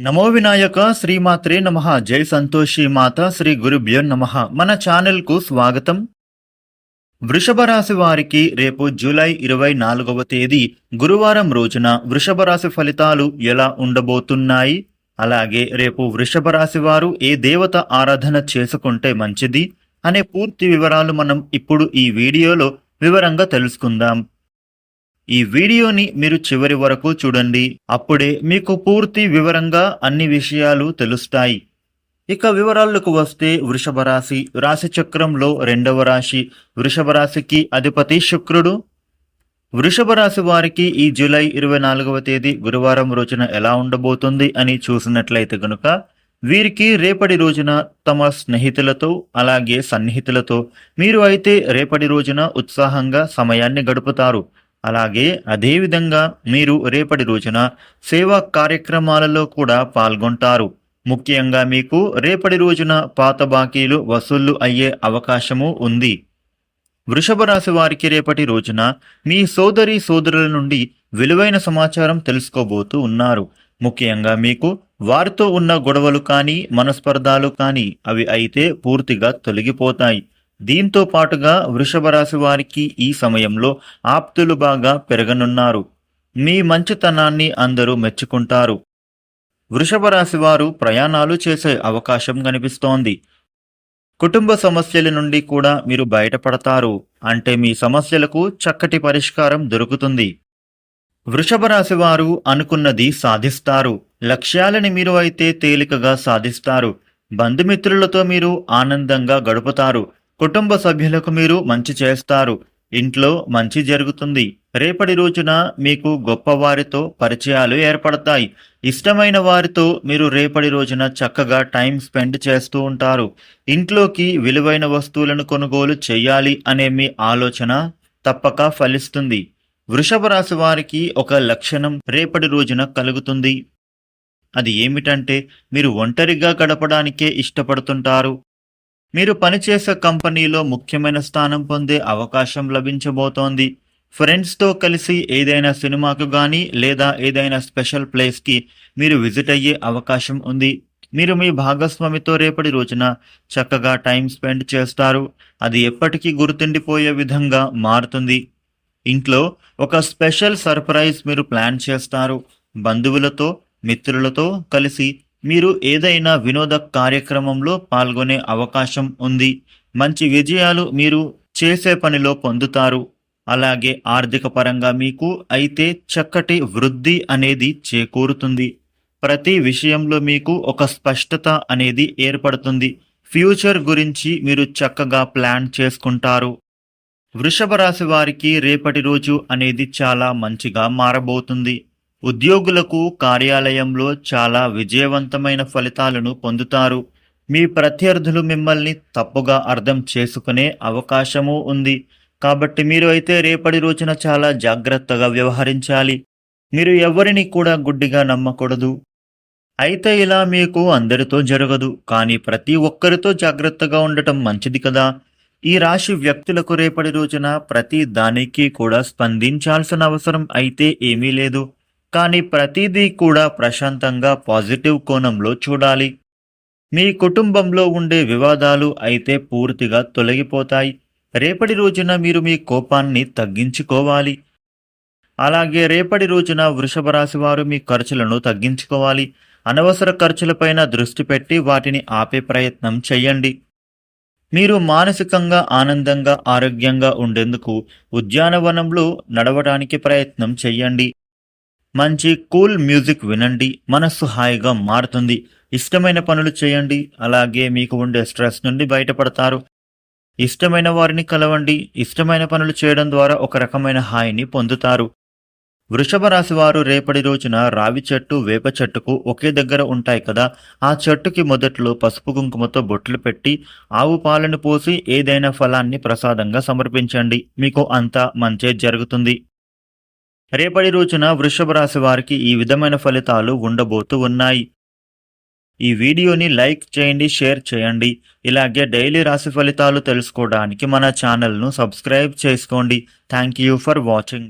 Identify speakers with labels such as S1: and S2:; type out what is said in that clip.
S1: నమో వినాయక శ్రీమాత్రే నమ. జై సంతోషి మాత శ్రీ గురుభ్యో నమ. మన ఛానల్కు స్వాగతం. వృషభ రాశి వారికి రేపు జూలై ఇరవై నాలుగవ తేదీ గురువారం రోజున వృషభ రాశి ఫలితాలు ఎలా ఉండబోతున్నాయి? అలాగే రేపు వృషభ రాశి వారు ఏ దేవత ఆరాధన చేసుకుంటే మంచిది? అనే పూర్తి వివరాలు మనం ఇప్పుడు ఈ వీడియోలో వివరంగా తెలుసుకుందాం. ఈ వీడియోని మీరు చివరి వరకు చూడండి. అప్పుడే మీకు పూర్తి వివరంగా అన్ని విషయాలు తెలుస్తాయి. ఇక వివరాలకు వస్తే వృషభ రాశి. రాశి చక్రంలో రెండవ రాశి. వృషభ రాశికి అధిపతి శుక్రుడు. వృషభ రాశి వారికి ఈ జూలై ఇరవై నాలుగవ తేదీ గురువారం రోజున ఎలా ఉండబోతుంది అని చూసినట్లయితే గనుక వీరికి రేపటి రోజున తమ స్నేహితులతో అలాగే సన్నిహితులతో మీరు అయితే రేపటి రోజున ఉత్సాహంగా సమయాన్ని గడుపుతారు. అలాగే అదేవిధంగా మీరు రేపటి రోజున సేవా కార్యక్రమాలలో కూడా పాల్గొంటారు. ముఖ్యంగా మీకు రేపటి రోజున పాత బాకీలు వసూళ్ళు అయ్యే అవకాశము ఉంది. వృషభ రాశి వారికి రేపటి రోజున మీ సోదరి సోదరుల నుండి విలువైన సమాచారం తెలుసుకోబోతూ ఉన్నారు. ముఖ్యంగా మీకు వారితో ఉన్న గొడవలు కానీ మనస్పర్ధాలు కానీ అవి అయితే పూర్తిగా తొలగిపోతాయి. దీంతో పాటుగా వృషభ రాశి వారికి ఈ సమయంలో ఆప్తులు బాగా పెరగనున్నారు. మీ మంచితనాన్ని అందరూ మెచ్చుకుంటారు. వృషభ రాశి వారు ప్రయాణాలు చేసే అవకాశం కనిపిస్తోంది. కుటుంబ సమస్యల నుండి కూడా మీరు బయటపడతారు. అంటే మీ సమస్యలకు చక్కటి పరిష్కారం దొరుకుతుంది. వృషభ రాశి వారు అనుకున్నది సాధిస్తారు. లక్ష్యాలని మీరు అయితే తేలికగా సాధిస్తారు. బంధుమిత్రులతో మీరు ఆనందంగా గడుపుతారు. కుటుంబ సభ్యులకు మీరు మంచి చేస్తారు. ఇంట్లో మంచి జరుగుతుంది. రేపటి రోజున మీకు గొప్పవారితో పరిచయాలు ఏర్పడతాయి. ఇష్టమైన వారితో మీరు రేపటి రోజున చక్కగా టైం స్పెండ్ చేస్తూ ఉంటారు. ఇంట్లోకి విలువైన వస్తువులను కొనుగోలు చేయాలి అనే మీ ఆలోచన తప్పక ఫలిస్తుంది. వృషభ రాశి వారికి ఒక లక్షణం రేపటి రోజున కలుగుతుంది. అది ఏమిటంటే మీరు ఒంటరిగా గడపడానికే ఇష్టపడుతుంటారు. మీరు పనిచేసే కంపెనీలో ముఖ్యమైన స్థానం పొందే అవకాశం లభించబోతోంది. ఫ్రెండ్స్తో కలిసి ఏదైనా సినిమాకు కానీ లేదా ఏదైనా స్పెషల్ ప్లేస్కి మీరు విజిట్ అయ్యే అవకాశం ఉంది. మీరు మీ భాగస్వామితో రేపటి రోజున చక్కగా టైం స్పెండ్ చేస్తారు. అది ఎప్పటికీ గుర్తుండిపోయే విధంగా మారుతుంది. ఇంట్లో ఒక స్పెషల్ సర్ప్రైజ్ మీరు ప్లాన్ చేస్తారు. బంధువులతో మిత్రులతో కలిసి మీరు ఏదైనా వినోద కార్యక్రమంలో పాల్గొనే అవకాశం ఉంది. మంచి విజయాలు మీరు చేసే పనిలో పొందుతారు. అలాగే ఆర్థిక పరంగా మీకు అయితే చక్కటి వృద్ధి అనేది చేకూరుతుంది. ప్రతి విషయంలో మీకు ఒక స్పష్టత అనేది ఏర్పడుతుంది. ఫ్యూచర్ గురించి మీరు చక్కగా ప్లాన్ చేసుకుంటారు. వృషభ రాశి వారికి రేపటి రోజు అనేది చాలా మంచిగా మారబోతుంది. ఉద్యోగులకు కార్యాలయంలో చాలా విజయవంతమైన ఫలితాలను పొందుతారు. మీ ప్రత్యర్థులు మిమ్మల్ని తప్పుగా అర్థం చేసుకునే అవకాశము ఉంది. కాబట్టి మీరు అయితే రేపటి రోజున చాలా జాగ్రత్తగా వ్యవహరించాలి. మీరు ఎవరిని కూడా గుడ్డిగా నమ్మకూడదు. అయితే ఇలా మీకు అందరితో జరగదు. కానీ ప్రతి ఒక్కరితో జాగ్రత్తగా ఉండటం మంచిది కదా. ఈ రాశి వ్యక్తులకు రేపటి రోజున ప్రతి దానికి కూడా స్పందించాల్సిన అవసరం అయితే ఏమీ లేదు. కానీ ప్రతిదీ కూడా ప్రశాంతంగా పాజిటివ్ కోణంలో చూడాలి. మీ కుటుంబంలో ఉండే వివాదాలు అయితే పూర్తిగా తొలగిపోతాయి. రేపటి రోజున మీరు మీ కోపాన్ని తగ్గించుకోవాలి. అలాగే రేపటి రోజున వృషభ రాశి వారు మీ ఖర్చులను తగ్గించుకోవాలి. అనవసర ఖర్చులపైన దృష్టి పెట్టి వాటిని ఆపే ప్రయత్నం చేయండి. మీరు మానసికంగా ఆనందంగా ఆరోగ్యంగా ఉండేందుకు ఉద్యానవనంలో నడవడానికి ప్రయత్నం చేయండి. మంచి కూల్ మ్యూజిక్ వినండి మనస్సు హాయిగా మారుతుంది. ఇష్టమైన పనులు చేయండి అలాగే మీకు ఉండే స్ట్రెస్ నుండి బయటపడతారు. ఇష్టమైన వారిని కలవండి ఇష్టమైన పనులు చేయడం ద్వారా ఒక రకమైన హాయిని పొందుతారు. వృషభ రాశి వారు రేపటి రోజున రావి చెట్టు వేప చెట్టుకు ఒకే దగ్గర ఉంటాయి కదా ఆ చెట్టుకి మొదట్లో పసుపు కుంకుమతో బొట్లు పెట్టి ఆవు పాలను పోసి ఏదైనా ఫలాన్ని ప్రసాదంగా సమర్పించండి. మీకు అంతా మంచే జరుగుతుంది. రేపటి రోజున వృషభ రాశి వారికి ఈ విధమైన ఫలితాలు ఉండబోతూ ఉన్నాయి. ఈ వీడియోని లైక్ చేయండి షేర్ చేయండి. ఇలాగే డైలీ రాశి ఫలితాలు తెలుసుకోవడానికి మన ఛానల్ను సబ్స్క్రైబ్ చేసుకోండి. Thank you for watching.